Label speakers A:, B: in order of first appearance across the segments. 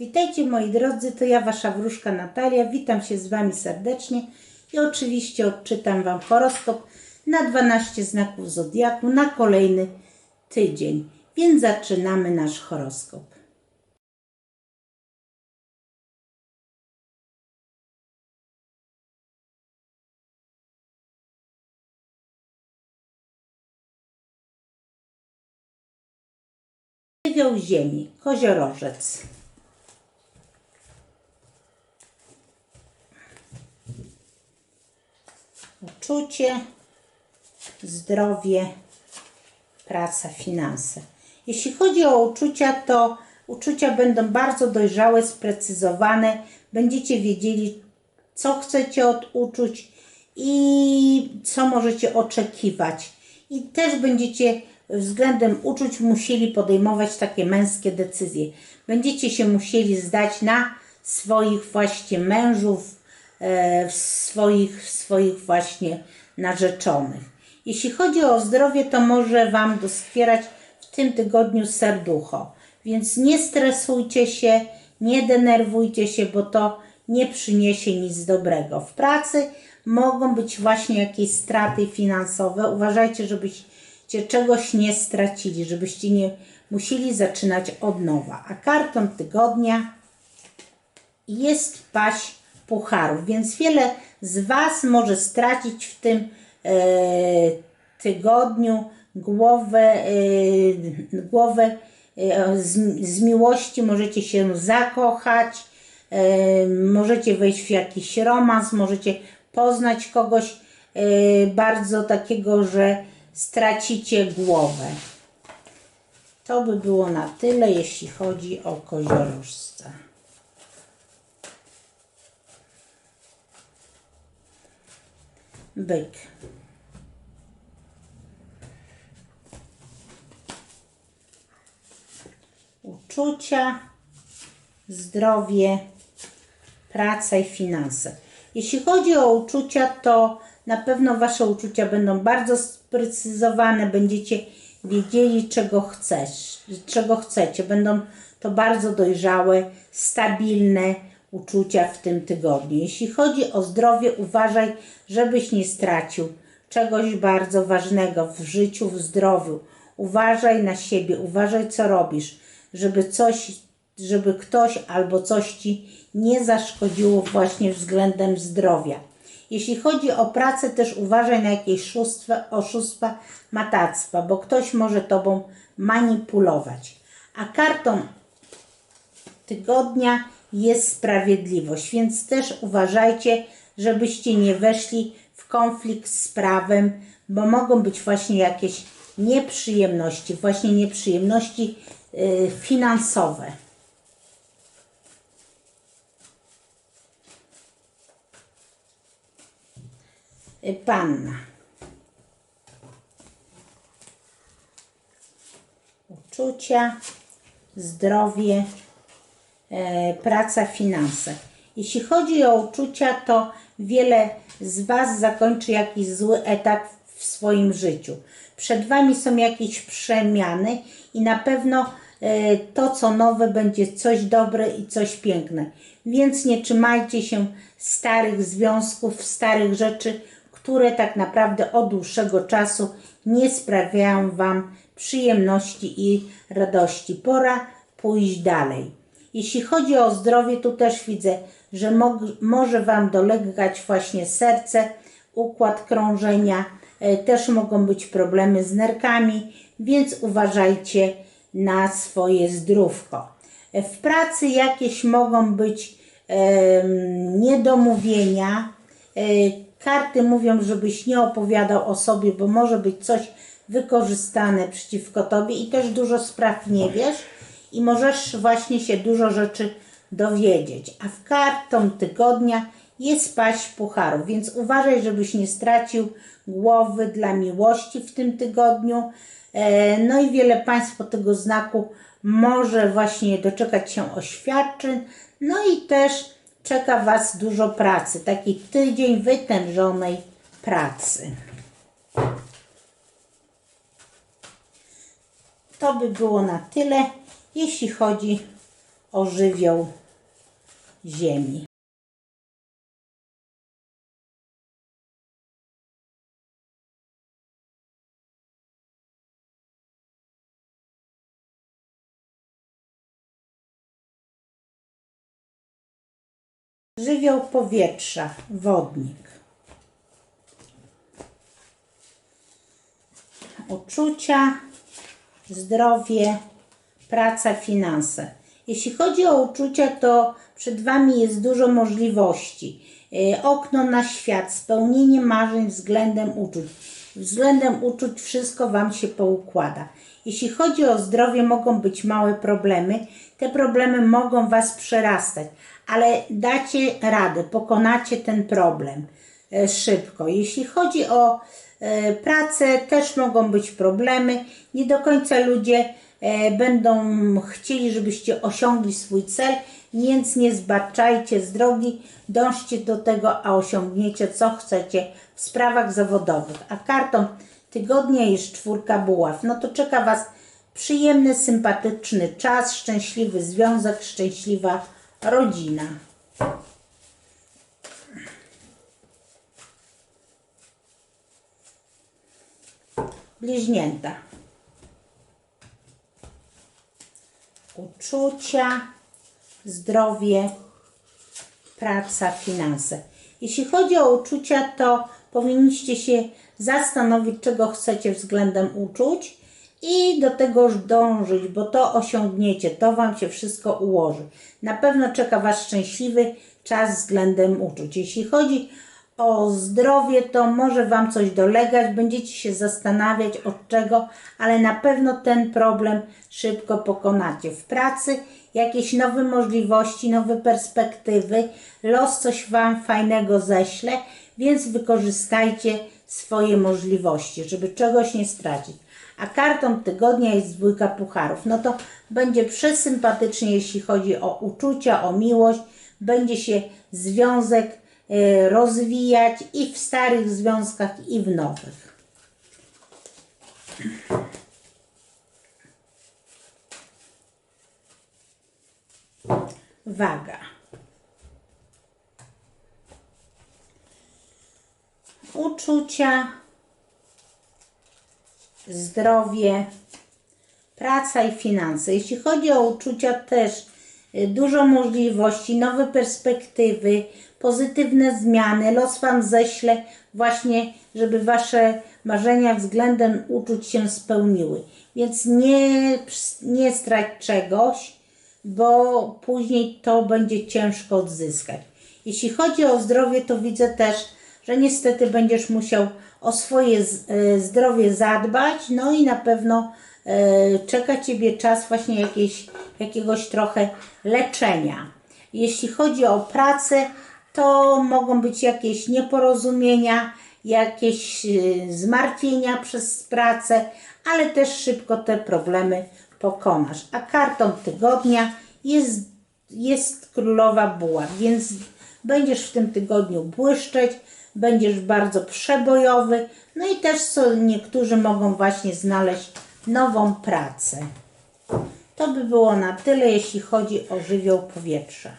A: Witajcie moi drodzy, to ja Wasza wróżka Natalia. Witam się z Wami serdecznie i oczywiście odczytam Wam horoskop na 12 znaków Zodiaku na kolejny tydzień. Więc zaczynamy nasz horoskop. Żywioł ziemi, koziorożec. Uczucie, zdrowie, praca, finanse. Jeśli chodzi o uczucia, to uczucia będą bardzo dojrzałe, sprecyzowane. Będziecie wiedzieli, co chcecie od uczuć i co możecie oczekiwać. I też będziecie względem uczuć musieli podejmować takie męskie decyzje. Będziecie się musieli zdać na swoich właśnie mężów, e, swoich, swoich właśnie narzeczonych. Jeśli chodzi o zdrowie, to może Wam doskwierać w tym tygodniu serducho. Więc nie stresujcie się, nie denerwujcie się, bo to nie przyniesie nic dobrego. W pracy mogą być właśnie jakieś straty finansowe. Uważajcie, żebyście czegoś nie stracili, żebyście nie musieli zaczynać od nowa. A kartą tygodnia jest paść pucharów, więc wiele z Was może stracić w tym e, tygodniu głowę, e, głowę e, z, z miłości, możecie się zakochać, e, możecie wejść w jakiś romans, możecie poznać kogoś e, bardzo takiego, że stracicie głowę. To by było na tyle, jeśli chodzi o koziorożca. Byk. Uczucia, zdrowie, praca i finanse. Jeśli chodzi o uczucia, to na pewno Wasze uczucia będą bardzo sprecyzowane, będziecie wiedzieli, czego chcesz, czego chcecie. Będą to bardzo dojrzałe, stabilne uczucia w tym tygodniu. Jeśli chodzi o zdrowie, uważaj, żebyś nie stracił czegoś bardzo ważnego w życiu, w zdrowiu. Uważaj na siebie, uważaj, co robisz, żeby coś, żeby ktoś albo coś ci nie zaszkodziło właśnie względem zdrowia. Jeśli chodzi o pracę, też uważaj na jakieś szóstwa, oszustwa, matactwa, bo ktoś może tobą manipulować. A kartą tygodnia jest sprawiedliwość, więc też uważajcie, żebyście nie weszli w konflikt z prawem, bo mogą być właśnie jakieś nieprzyjemności, właśnie nieprzyjemności yy, finansowe. Y, Panna. Uczucia, zdrowie, e, praca, finanse. Jeśli chodzi o uczucia, to wiele z Was zakończy jakiś zły etap w swoim życiu. Przed Wami są jakieś przemiany i na pewno e, to, co nowe, będzie coś dobre i coś piękne. Więc nie trzymajcie się starych związków, starych rzeczy, które tak naprawdę od dłuższego czasu nie sprawiają Wam przyjemności i radości. Pora pójść dalej. Jeśli chodzi o zdrowie, tu też widzę, że mo może Wam dolegać właśnie serce, układ krążenia, e, też mogą być problemy z nerkami, więc uważajcie na swoje zdrówko. E, w pracy jakieś mogą być e, niedomówienia, e, Karty mówią, żebyś nie opowiadał o sobie, bo może być coś wykorzystane przeciwko tobie i też dużo spraw nie wiesz i możesz właśnie się dużo rzeczy dowiedzieć. A w kartą tygodnia jest paść pucharów, więc uważaj, żebyś nie stracił głowy dla miłości w tym tygodniu. E, no i wiele Państwo tego znaku może właśnie doczekać się oświadczeń. No i też czeka Was dużo pracy, taki tydzień wytężonej pracy. To by było na tyle, jeśli chodzi o żywioł ziemi. Żywioł powietrza, wodnik. Uczucia, zdrowie, praca, finanse. Jeśli chodzi o uczucia, to przed Wami jest dużo możliwości. Yy, Okno na świat, spełnienie marzeń względem uczuć. Względem uczuć wszystko Wam się poukłada. Jeśli chodzi o zdrowie, mogą być małe problemy. Te problemy mogą Was przerastać, ale dacie radę, pokonacie ten problem e, szybko. Jeśli chodzi o e, pracę, też mogą być problemy. Nie do końca ludzie e, będą chcieli, żebyście osiągli swój cel, więc nie zbaczajcie z drogi, dążcie do tego, a osiągniecie co chcecie w sprawach zawodowych. A kartą tygodnia jest czwórka buław. No to czeka Was przyjemny, sympatyczny czas, szczęśliwy związek, szczęśliwa rodzina. Bliźnięta. Uczucia, zdrowie, praca, finanse. Jeśli chodzi o uczucia, to powinniście się zastanowić, czego chcecie względem uczuć i do tego już dążyć, bo to osiągniecie, to Wam się wszystko ułoży. Na pewno czeka Was szczęśliwy czas względem uczuć. Jeśli chodzi o zdrowie, to może Wam coś dolegać, będziecie się zastanawiać od czego, ale na pewno ten problem szybko pokonacie. W pracy jakieś nowe możliwości, nowe perspektywy, los coś Wam fajnego ześle, więc wykorzystajcie swoje możliwości, żeby czegoś nie stracić. A kartą tygodnia jest dwójka pucharów. No to będzie przesympatycznie, jeśli chodzi o uczucia, o miłość. Będzie się związek rozwijać i w starych związkach, i w nowych. Waga. Uczucia, zdrowie, praca i finanse. Jeśli chodzi o uczucia, też y, dużo możliwości, nowe perspektywy, pozytywne zmiany. Los Wam ześle właśnie, żeby Wasze marzenia względem uczuć się spełniły. Więc nie, nie strać czegoś, bo później to będzie ciężko odzyskać. Jeśli chodzi o zdrowie, to widzę też, że niestety będziesz musiał o swoje e, zdrowie zadbać, no i na pewno czeka Ciebie czas właśnie jakiejś, jakiegoś trochę leczenia. Jeśli chodzi o pracę, to mogą być jakieś nieporozumienia, jakieś e, zmartwienia przez pracę, ale też szybko te problemy pokonasz. A kartą tygodnia jest, jest królowa buław, więc będziesz w tym tygodniu błyszczeć, będziesz bardzo przebojowy, no i też co niektórzy mogą właśnie znaleźć nową pracę. To by było na tyle, jeśli chodzi o żywioł powietrza.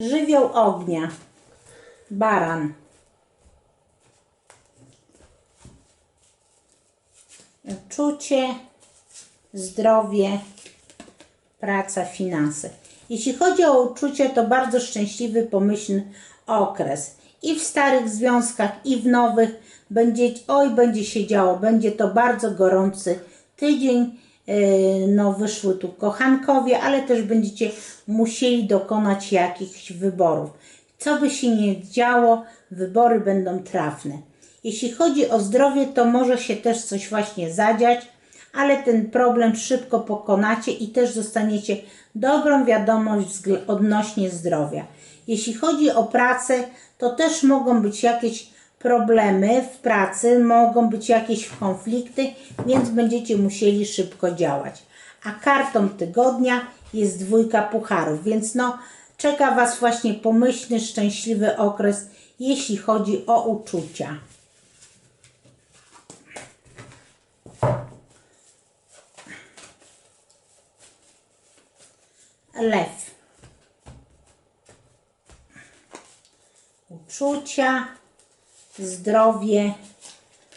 A: Żywioł ognia. Baran. Czucie, zdrowie, praca, finanse. Jeśli chodzi o uczucie, to bardzo szczęśliwy, pomyślny okres. I w starych związkach, i w nowych będzie, oj, będzie się działo. Będzie to bardzo gorący tydzień. Yy, No, wyszły tu kochankowie, ale też będziecie musieli dokonać jakichś wyborów. Co by się nie działo, wybory będą trafne. Jeśli chodzi o zdrowie, to może się też coś właśnie zadziać, ale ten problem szybko pokonacie i też dostaniecie dobrą wiadomość odnośnie zdrowia. Jeśli chodzi o pracę, to też mogą być jakieś problemy w pracy, mogą być jakieś konflikty, więc będziecie musieli szybko działać. A kartą tygodnia jest dwójka pucharów, więc no czeka Was właśnie pomyślny, szczęśliwy okres, jeśli chodzi o uczucia. Lew. Uczucia, zdrowie,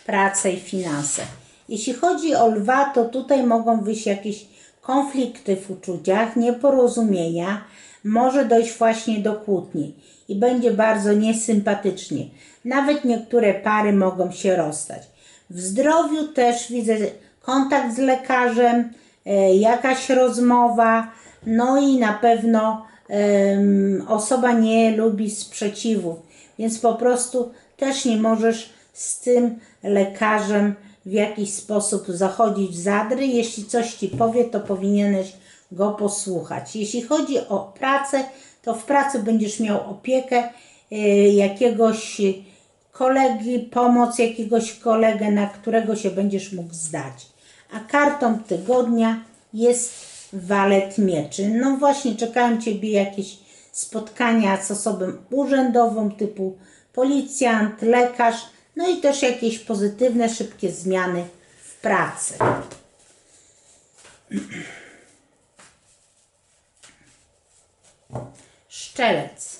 A: pracę i finanse. Jeśli chodzi o lwa, to tutaj mogą wyjść jakieś konflikty w uczuciach, nieporozumienia, może dojść właśnie do kłótni i będzie bardzo niesympatycznie. Nawet niektóre pary mogą się rozstać. W zdrowiu też widzę kontakt z lekarzem, e, jakaś rozmowa, no i na pewno em, osoba nie lubi sprzeciwów, więc po prostu też nie możesz z tym lekarzem w jakiś sposób zachodzić w zadry. Jeśli coś ci powie, to powinieneś go posłuchać. Jeśli chodzi o pracę, to w pracy będziesz miał opiekę y, jakiegoś kolegi, pomoc jakiegoś kolegę, na którego się będziesz mógł zdać. A kartą tygodnia jest walet mieczy. No właśnie, czekają Ciebie jakieś spotkania z osobą urzędową typu policjant, lekarz, no i też jakieś pozytywne, szybkie zmiany w pracy. Szczelec.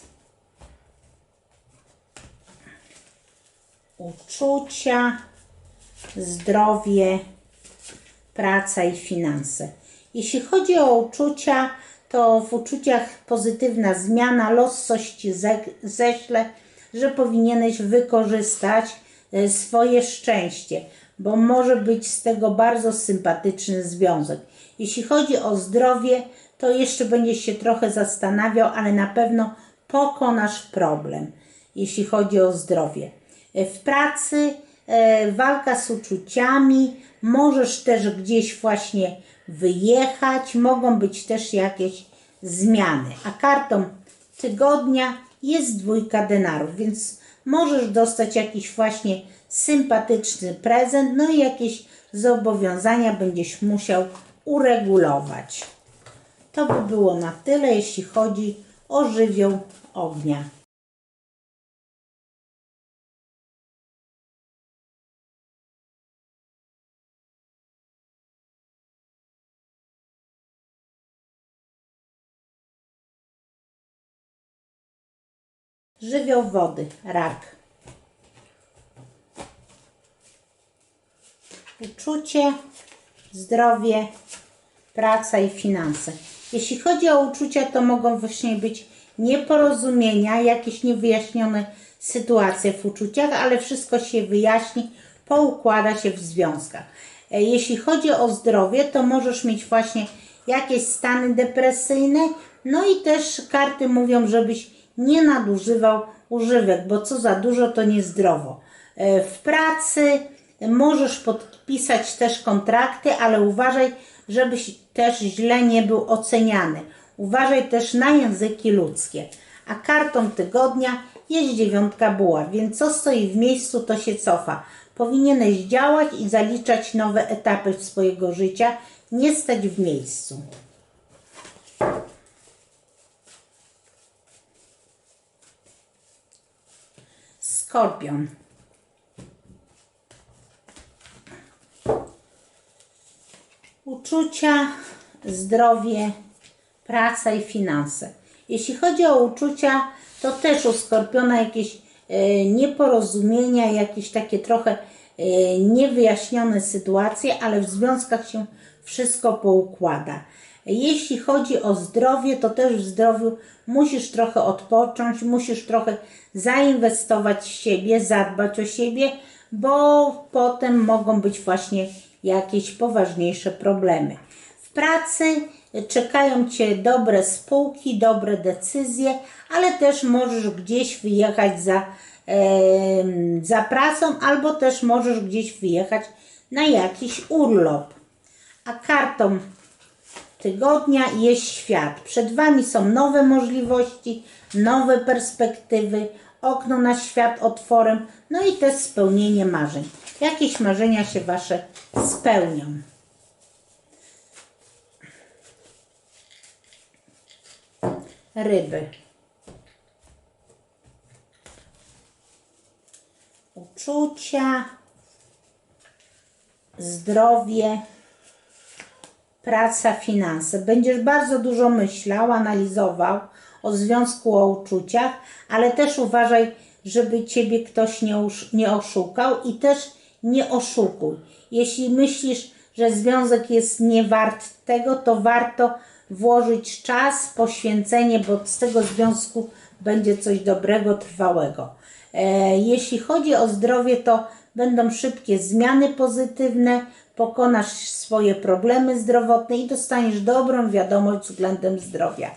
A: Uczucia, zdrowie, praca i finanse. Jeśli chodzi o uczucia, to w uczuciach pozytywna zmiana, los coś ci ze, ześle, że powinieneś wykorzystać e, swoje szczęście, bo może być z tego bardzo sympatyczny związek. Jeśli chodzi o zdrowie, to jeszcze będziesz się trochę zastanawiał, ale na pewno pokonasz problem, jeśli chodzi o zdrowie. E, W pracy e, walka z uczuciami, możesz też gdzieś właśnie wyjechać, mogą być też jakieś zmiany. A kartą tygodnia jest dwójka denarów, więc możesz dostać jakiś właśnie sympatyczny prezent, no i jakieś zobowiązania będziesz musiał uregulować. To by było na tyle, jeśli chodzi o żywioł ognia. Żywioł wody, rak. Uczucie, zdrowie, praca i finanse. Jeśli chodzi o uczucia, to mogą właśnie być nieporozumienia, jakieś niewyjaśnione sytuacje w uczuciach, ale wszystko się wyjaśni, poukłada się w związkach. E, Jeśli chodzi o zdrowie, to możesz mieć właśnie jakieś stany depresyjne, no i też karty mówią, żebyś nie nadużywał używek, bo co za dużo to niezdrowo. E, W pracy możesz podpisać też kontrakty, ale uważaj, żebyś też źle nie był oceniany. Uważaj też na języki ludzkie. A kartą tygodnia jest dziewiątka buła, więc co stoi w miejscu, to się cofa. Powinieneś działać i zaliczać nowe etapy swojego życia, nie stać w miejscu. Skorpion. Uczucia, zdrowie, praca i finanse. Jeśli chodzi o uczucia, to też u Skorpiona jakieś e, nieporozumienia, jakieś takie trochę e, niewyjaśnione sytuacje, ale w związkach się wszystko poukłada. Jeśli chodzi o zdrowie, to też w zdrowiu musisz trochę odpocząć, musisz trochę zainwestować w siebie, zadbać o siebie, bo potem mogą być właśnie jakieś poważniejsze problemy. W pracy czekają Cię dobre spółki, dobre decyzje, ale też możesz gdzieś wyjechać za, em, za pracą, albo też możesz gdzieś wyjechać na jakiś urlop. A kartą tygodnia jest świat. Przed Wami są nowe możliwości, nowe perspektywy, okno na świat otworem, no i też spełnienie marzeń. Jakieś marzenia się Wasze spełnią. ryby. Uczucia, zdrowie, praca, finanse. Będziesz bardzo dużo myślał, analizował o związku, o uczuciach, ale też uważaj, żeby ciebie ktoś nie, nie oszukał i też nie oszukuj. Jeśli myślisz, że związek jest nie wart tego, to warto włożyć czas, poświęcenie, bo z tego związku będzie coś dobrego, trwałego. E, jeśli chodzi o zdrowie, to będą szybkie zmiany pozytywne, pokonasz swoje problemy zdrowotne i dostaniesz dobrą wiadomość względem zdrowia.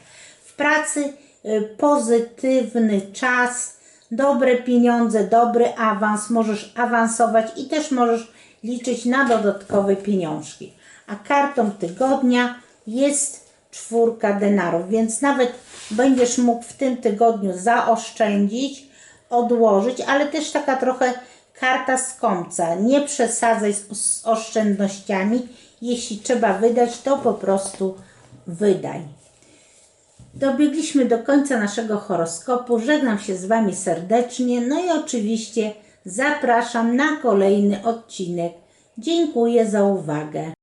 A: W pracy y, pozytywny czas, dobre pieniądze, dobry awans, możesz awansować i też możesz liczyć na dodatkowe pieniążki. A kartą tygodnia jest czwórka denarów, więc nawet będziesz mógł w tym tygodniu zaoszczędzić, odłożyć, ale też taka trochę karta skąpca. Nie przesadzaj z, oszczędnościami. Jeśli trzeba wydać, to po prostu wydaj. Dobiegliśmy do końca naszego horoskopu. Żegnam się z Wami serdecznie. No i oczywiście zapraszam na kolejny odcinek. Dziękuję za uwagę.